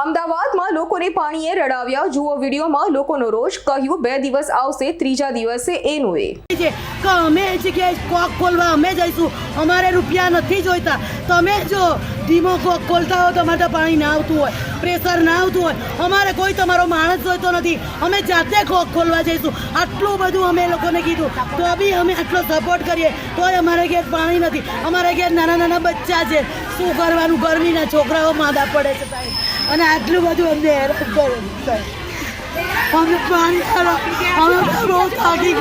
અમદાવાદમાં લોકોને પાણીએ રડાવ્યા. જુઓ વિડીયોમાં લોકોનો રોષ. કહ્યું, બે દિવસ આવશે, ત્રીજા દિવસે એનું એ. અમે જગ્યાએ કોક ખોલવા અમે જઈશું. અમારે રૂપિયા નથી જોઈતા. તમે જો ધીમો કોક ખોલતા હો તો ત્યાં પાણી ના આવતું હોય. પ્રેશર ના આવતું હોય. અમારે કોઈ તમારો માણસ જોઈતો નથી. અમે જાતે કોક ખોલવા જઈશું. આટલું બધું અમે લોકોને કીધું. તો બી અમે આટલો સપોર્ટ કરીએ. તોય અમારે ઘેર પાણી નથી. અમારે ઘેર નાના નાના બચ્ચા છે. શું કરવાનું? ગરમીના છોકરાઓ માદા પડે છે સાહેબ. અને આટલું બધું અમને હેરાન કરે સાહેબ. અમે પ્લાન કરો અમે તો થાકી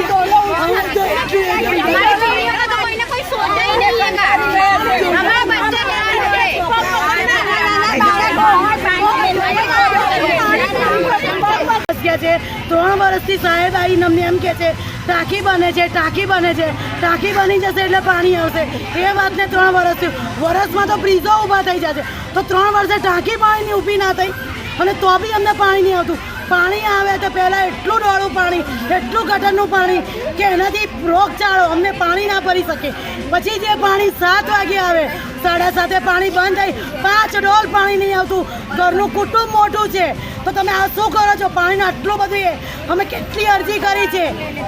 ગયા છે ત્રણ વર્ષથી સાહેબ આવીને અમને એમ કે છે ટાંકી બને છે, ટાંકી બને છે. ટાંકી બની જશે એટલે પાણી આવશે. એ વાતને ત્રણ વર્ષ થયું. વર્ષમાં તો બ્રિજો ઊભા થઈ જશે. તો ત્રણ વર્ષે ટાંકી પાણીની ઊભી ના થઈ અને તો બી અમને પાણી નહીં આવતું. પાણી આવે તો પહેલાં એટલું ડોળું પાણી, એટલું ગટરનું પાણી કે એનાથી રોગચાળો અમને પાણી ના ભરી શકે. પછી જે પાણી સાત વાગે આવે, સાડા સાતે પાણી બંધ થઈ, પાંચ ડોલ પાણી નહીં આવતું. ઘરનું કુટુંબ મોટું છે. તો તમે આ શું કરો છો? પાણીનું આટલું બધું એ, અમે કેટલી અરજી કરી છે?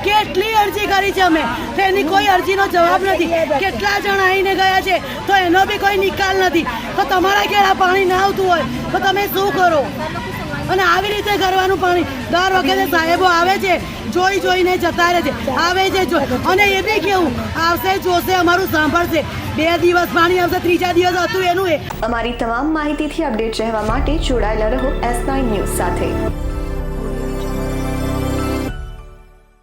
કેટલી અરજી કરી છે અમે? તો એની કોઈ અરજીનો જવાબ નથી. કેટલા જણ આવીને ગયા છે? તો એનો બી કોઈ નિકાલ નથી. તો તમારા ઘેર આ પાણી ના આવતું હોય. તો તમે શું કરો? અને આવી રીતે કરવાનું પાણી દર વખતે સાહેબો આવે છે, જોઈ જોઈને જતા રહે છે. આવે છે અને એ બી કેવું, આવશે, જોશે, અમારું સાંભળશે. બે દિવસ પાણી આવશે, ત્રીજા દિવસ હતું એનું એ. અમારી તમામ માહિતીથી અપડેટ રહેવા માટે જોડાયેલા રહો એસ નાઇન ન્યૂઝ સાથે.